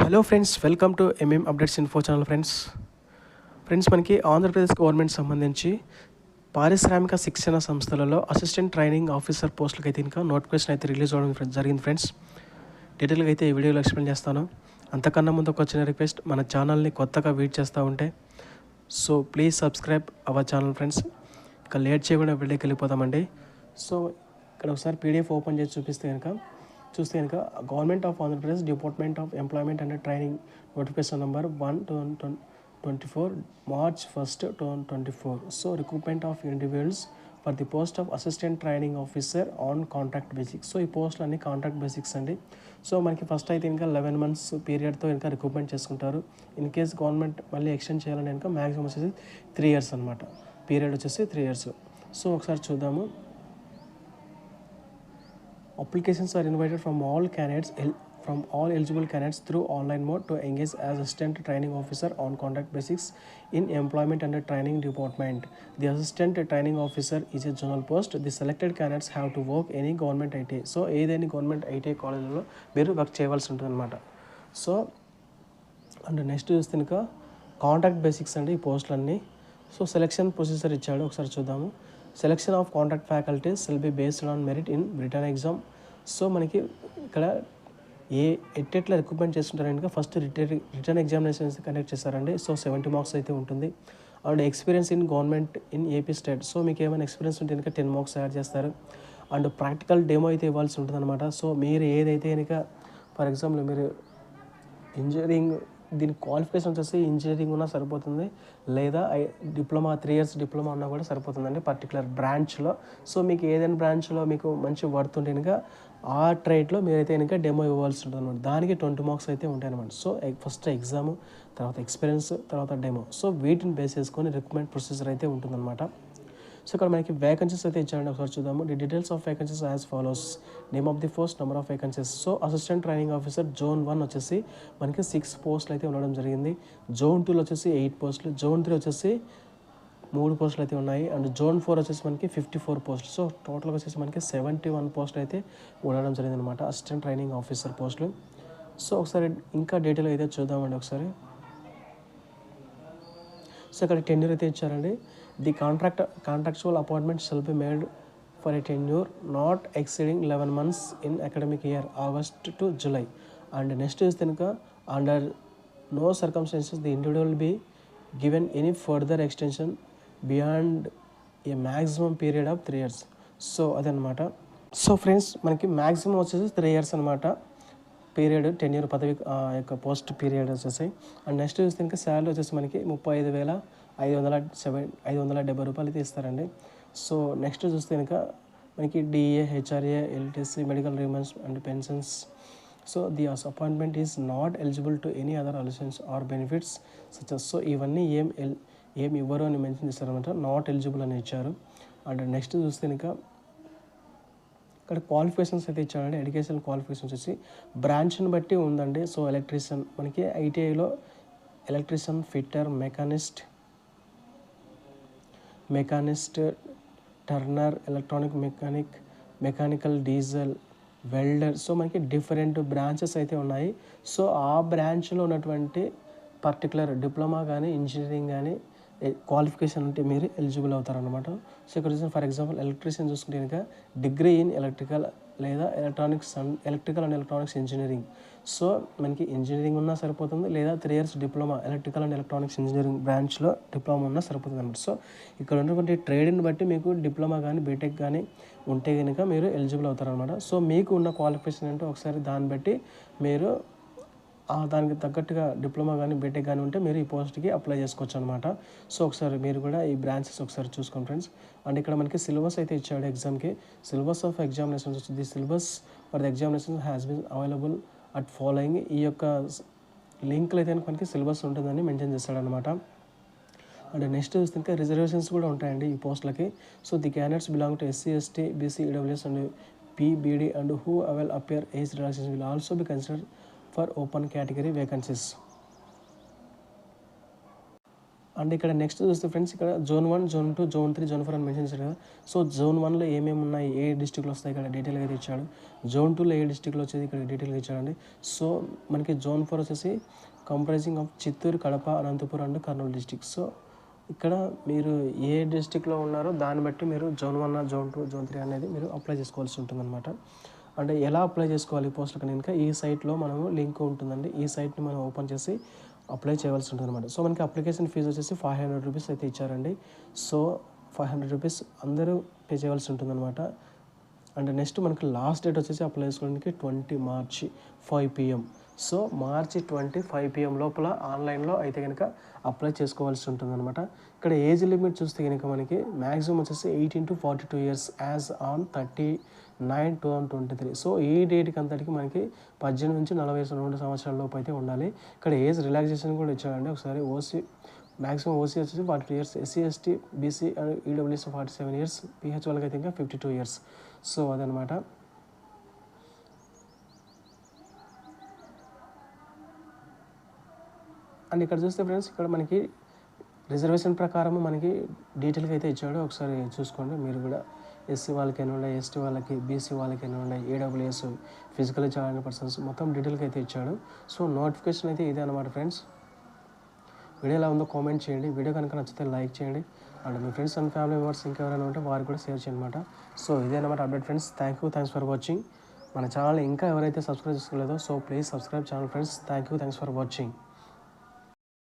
Hello friends welcome to MM updates info channel friends friends మనకి Andhra Pradesh government సంబంధించి పారిశ్రామిక శిక్షణ సంస్థలలో అసిస్టెంట్ ట్రైనింగ్ ఆఫీసర్ పోస్టులకు అయితే ఇంకా నోటిఫికేషన్ అయితే రిలీజ్ అవ్వడం ఫ్రెండ్స్ జరిగింది ఫ్రెండ్స్ డీటెయిల్గా అయితే ఈ వీడియోలో ఎక్స్ప్లెయిన్ చేస్తాను. అంతకన్నా ముందు ఒక చిన్న రిక్వెస్ట్ మన ఛానల్ని కొత్తగా వీడ్ చేస్తూ ఉంటే so please subscribe our channel friends ఇక లేట్ చేయకుండా వీడియోకి వెళ్ళిపోతామండి సో ఇక్కడ ఒకసారి పీడిఎఫ్ ఓపెన్ చేసి చూపిస్తే కనుక చూస్తే కనుక government of Andhra Pradesh department of employment and training notification number one twenty four March first twenty four so recruitment of individuals for the post of assistant training officer on contract basics so ఈ పోస్టులు అన్ని contract basics అండి. So మనకి first అయితే ఇంకా eleven months పీరియడ్తో ఇంకా recruitment చేసుకుంటారు. ఇన్ కేస్ గవర్నమెంట్ మళ్ళీ ఎక్స్టెండ్ చేయాలని కనుక మ్యాక్సిమం వచ్చేసి త్రీ ఇయర్స్ అనమాట పీరియడ్ వచ్చేసి త్రీ ఇయర్స్ సో ఒకసారి చూద్దాము. Applications are invited from all candidates el- from all eligible candidates through online mode to engage as assistant training officer on contract basis in employment and training department the assistant training officer is a general post the selected candidates have to work any government IT so ఏదైనా government IT కాలేజీలో మీరు work చేయవలసి ఉంటుంది అనమాట so and next చూస్తే ఇంకా contract basics అండి ఈ పోస్టులన్నీ సో సెలెక్షన్ ప్రొసీజర్ ఇచ్చాడు ఒకసారి చూద్దాము selection of contract faculties will be based on merit in return exam so మనకి ఇక్కడ ఏ ఎట్టెట్లా recruitment చేస్తుంటారంటే first return return examinations conduct చేస్తారండి. సో సెవెంటీ మార్క్స్ అయితే ఉంటుంది. And experience in government in AP state so మీకు ఏమైనా ఎక్స్పీరియన్స్ ఉంటే కనుక టెన్ మార్క్స్ యాడ్ చేస్తారు. అండ్ ప్రాక్టికల్ డెమో అయితే ఇవ్వాల్సి ఉంటుంది అనమాట సో మీరు ఏదైతే కనుక ఫర్ ఎగ్జాంపుల్ మీరు ఇంజనీరింగ్ దీని క్వాలిఫికేషన్ వచ్చేసి ఇంజనీరింగ్ ఉన్నా సరిపోతుంది. లేదా ఐ- డిప్లొమా త్రీ ఇయర్స్ డిప్లొమా ఉన్నా కూడా సరిపోతుందండి పర్టికులర్ బ్రాంచ్లో సో మీకు ఏదైనా బ్రాంచ్లో మీకు మంచి వర్త్ ఉంటే కనుక ఆ ట్రైట్లో మీరైతే కనుక డెమో ఇవ్వాల్సి ఉంటుంది అనమాట దానికి ట్వంటీ మార్క్స్ అయితే ఉంటాయి అనమాట సో ఫస్ట్ ఎగ్జామ్ తర్వాత ఎక్స్పీరియన్స్ తర్వాత డెమో సో వీటిని బేస్ చేసుకొని రిక్రూట్మెంట్ ప్రొసీజర్ అయితే ఉంటుందన్నమాట. సో ఇక్కడ మనకి వేకెన్సీస్ అయితే ఇచ్చారండి. ఒకసారి చూద్దాము. The details of vacancies as follows name of the force number of vacancies so assistant training officer zone one వచ్చేసి మనకి సిక్స్ పోస్టులు అయితే ఉండడం జరిగింది. జోన్ టూలో వచ్చేసి ఎయిట్ పోస్టులు జోన్ త్రీ వచ్చేసి మూడు పోస్టులు అయితే ఉన్నాయి. అండ్ జోన్ ఫోర్ వచ్చేసి మనకి ఫిఫ్టీ ఫోర్ పోస్టులు. సో టోటల్గా వచ్చేసి మనకి సెవెంటీ వన్ పోస్టులు అయితే ఉండడం జరిగింది అనమాట అసిస్టెంట్ ట్రైనింగ్ ఆఫీసర్ పోస్టులు. సో ఒకసారి ఇంకా డీటెయిల్ అయితే చూద్దామండి ఒకసారి. సో ఇక్కడ టెన్యూర్ అయితే ఇచ్చారండి. The contract contractual appointment shall be made for a tenure not exceeding eleven months in academic year August to July. And next is కనుక under no circumstances the individual be given any further extension beyond a maximum period of three years so అదనమాట so friends మనకి maximum వచ్చేసి three years అనమాట period ten year పదవి యొక్క post period వచ్చేసి. And next చూస్తే ఇంకా శాలరీ వచ్చేసి మనకి ముప్పై ఐదు వేల ఐదు వందల సెవెన్ ఐదు వందల డెబ్బై రూపాయలు తీస్తారండి. సో నెక్స్ట్ చూస్తే కనుక మనకి DA HRA LTC medical reimbursements and pensions so the appointment is not eligible to any other allowances or benefits such so ఇవన్నీ ఏం ఎల్ ఏమి ఇవ్వరు అని మెన్షన్ చేస్తారనమాట నాట్ ఎలిజిబుల్ అని ఇచ్చారు. అండ్ నెక్స్ట్ చూస్తే ఇంకా ఇక్కడ క్వాలిఫికేషన్స్ అయితే ఇచ్చారండి. ఎడ్యుకేషన్ క్వాలిఫికేషన్స్ వచ్చి బ్రాంచ్ని బట్టి ఉందండి. సో ఎలక్ట్రీషియన్ మనకి ఐటీఐలో electrician fitter machinist machinist turner electronic mechanic mechanical diesel welder so మనకి డిఫరెంట్ బ్రాంచెస్ అయితే ఉన్నాయి. సో ఆ బ్రాంచ్లో ఉన్నటువంటి పర్టికులర్ డిప్లొమా కానీ ఇంజనీరింగ్ కానీ క్వాలిఫికేషన్ ఉంటే మీరు ఎలిజిబుల్ అవుతారనమాట సో ఇక్కడ చూసిన ఫర్ ఎగ్జాంపుల్ ఎలక్ట్రీషియన్ చూసుకుంటే కనుక డిగ్రీ ఇన్ ఎలక్ట్రికల్ లేదా electronics and electrical and electronics engineering so మనకి ఇంజనీరింగ్ ఉన్నా సరిపోతుంది లేదా three years diploma electrical and electronics engineering బ్రాంచ్లో డిప్లొమా ఉన్నా సరిపోతుంది అనమాట సో ఇక్కడ ఉన్నటువంటి ట్రేడ్ని బట్టి మీకు డిప్లొమా కానీ బీటెక్ కానీ ఉంటే కనుక మీరు ఎలిజిబుల్ అవుతారనమాట సో మీకు ఉన్న క్వాలిఫికేషన్ అంటే ఒకసారి దాన్ని బట్టి మీరు దానికి తగ్గట్టుగా డిప్లొమా కానీ బీటెక్ కానీ ఉంటే మీరు ఈ పోస్ట్కి అప్లై చేసుకోవచ్చు అనమాట సో ఒకసారి మీరు కూడా ఈ బ్రాంచెస్ ఒకసారి చూసుకోండి ఫ్రెండ్స్. అండ్ ఇక్కడ మనకి సిలబస్ అయితే ఇచ్చాడు ఎగ్జామ్కి. సిలబస్ ఆఫ్ ఎగ్జామినేషన్స్ వచ్చి the syllabus for the examination has been available at following. ఈ యొక్క లింక్లు అయితే మనకి సిలబస్ ఉంటుందని మెన్షన్ చేస్తాడనమాట అండ్ నెక్స్ట్ చూస్తే ఇంకా రిజర్వేషన్స్ కూడా ఉంటాయండి ఈ పోస్టులకి. So the candidates belong to SC ST BC EWS and PBD and who avail upper age relaxation will also be consider for open category vacancies. And ఇక్కడ next చూస్తే friends ఇక్కడ zone one zone two zone three zone four అని mention చేశారు కదా. So zone వన్లో ఏమేమి ఉన్నాయి ఏ డిస్టిక్లో వస్తాయి ఇక్కడ డీటెయిల్గా అయితే ఇచ్చాడు జోన్ టూలో ఏ డిస్టిక్లో వచ్చేది ఇక్కడ డీటెయిల్గా ఇచ్చాడండి సో మనకి జోన్ ఫోర్ వచ్చేసి comprising of Chittoor Kadapa Anantapuram and Kurnool district so ఇక్కడ మీరు ఏ డిస్టిక్లో ఉన్నారో దాన్ని బట్టి మీరు zone one zone two zone three అనేది మీరు అప్లై చేసుకోవాల్సి ఉంటుందన్నమాట. అంటే ఎలా అప్లై చేసుకోవాలి పోస్టులకు కనుక? ఈ సైట్లో మనము లింక్ ఉంటుందండి. ఈ సైట్ని మనం ఓపెన్ చేసి అప్లై చేయవలసి ఉంటుంది అనమాట సో మనకి అప్లికేషన్ ఫీజు వచ్చేసి ఫైవ్ హండ్రెడ్ రూపీస్ అయితే ఇచ్చారండి. సో ఫైవ్ హండ్రెడ్ రూపీస్ అందరూ పే చేయవలసి ఉంటుందన్నమాట. అండ్ నెక్స్ట్ మనకి లాస్ట్ డేట్ వచ్చేసి అప్లై చేసుకోవడానికి twenty March five PM so March twenty five PM లోపల ఆన్లైన్లో అయితే కనుక అప్లై చేసుకోవాల్సి ఉంటుందన్నమాట. ఇక్కడ ఏజ్ లిమిట్ చూస్తే కనుక మనకి మ్యాక్సిమం వచ్చేసి eighteen to forty two years as on thirty nine two thousand twenty three. So ఈ డేట్కి అంతటికి మనకి పద్దెనిమిది నుంచి నలభై రెండు సంవత్సరాల లోపు అయితే ఉండాలి. ఇక్కడ ఏజ్ రిలాక్సేషన్ కూడా ఇచ్చాడండి ఒకసారి ఓసీ మ్యాక్సిమం ఓసీ వచ్చేసి forty two years. SC ST BC and EWS forty seven years. PH వాళ్ళకి అయితే ఇంకా ఫిఫ్టీ టూ ఇయర్స్. సో అదనమాట. అండ్ ఇక్కడ చూస్తే ఫ్రెండ్స్ ఇక్కడ మనకి రిజర్వేషన్ ప్రకారం మనకి డీటెయిల్గా అయితే ఇచ్చాడు. ఒకసారి చూసుకోండి. మీరు కూడా ఎస్సీ వాళ్ళకి ఎన్ని ఉన్నాయి ఎస్టీ వాళ్ళకి బీసీ వాళ్ళకి ఉండే ఉన్నాయి ఏడబ్ల్యూఎస్ ఫిజికల్ ఛాలెంజ్ పర్సన్స్ మొత్తం డీటెయిల్గా అయితే ఇచ్చాడు. సో నోటిఫికేషన్ అయితే ఇదే అనమాట ఫ్రెండ్స్. వీడియో ఎలా ఉందో కామెంట్ చేయండి. వీడియో కనుక నచ్చితే లైక్ చేయండి. అండ్ మీ ఫ్రెండ్స్ అండ్ ఫ్యామిలీ మెంబర్స్ ఇంకెవరైనా ఉంటే వారికి కూడా షేర్ చేయండి అనమాట సో ఇదే అనమాట update friends. Thank you thanks for watching మన ఛానల్ ఇంకా ఎవరైతే subscribe చేసుకోలేదో so please subscribe channel friends thank you thanks for watching